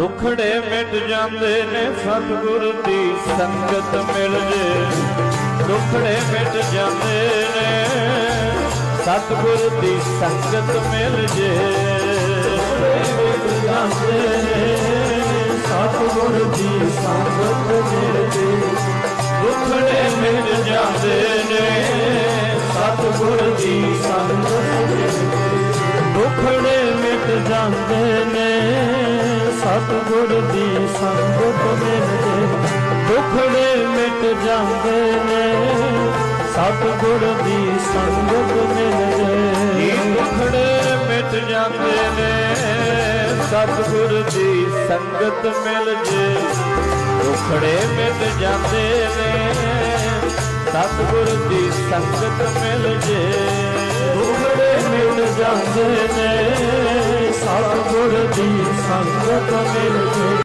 ਦੁਖੜੇ ਮਿਟ ਜਾਂਦੇ ਨੇ ਸਤਿਗੁਰ ਦੀ ਸੰਗਤ ਮਿਲ ਜੇ। ਦੁਖੜੇ ਮਿਟ ਜਾਂਦੇ ਨੇ, ਸਤਿਗੁਰ ਦੀ ਸੰਗਤ ਮਿਲ ਜੇ। ਜਾਂਦੇ ਨੇ, ਸਤਿਗੁਰ ਦੀ ਸੰਗਤ ਮਿਲ ਜੇ। ਦੁਖੜੇ ਮਿਟ ਜਾਂਦੇ ਨੇ, ਸਤਿਗੁਰ ਦੀ ਸੰਗਤ ਮਿਲ ਜੇ। ਦੁਖੜੇ ਮਿਟ ਜਾਂਦੇ ਨੇ ਸਤਿਗੁਰ ਦੀ ਸੰਗਤ ਮਿਲ ਜੇ ਦੁਖੜੇ ਮਿਟ ਜਾਂਦੇ ਨੇ। ਸਤਿਗੁਰ ਦੀ ਸੰਗਤ ਮਿਲ ਜੇ ਦੁਖੜੇ ਮਿਟ ਜਾਂਦੇ ਨੇ। ਸਤਿਗੁਰ ਦੀ ਸੰਗਤ ਮਿਲ ਜੇ ਦੁਖੜੇ ਮਿਟ ਜਾਂਦੇ ਨੇ। ਸਤਿਗੁਰ ਦੀ ਸੰਗਤ ਮਿਲ ਜੇ ਜਾਂਦੇ ਨੇ ਸਤਿਗੁਰ ਦੀ ਸੰਗਤ ਮਿਲ ਜੇ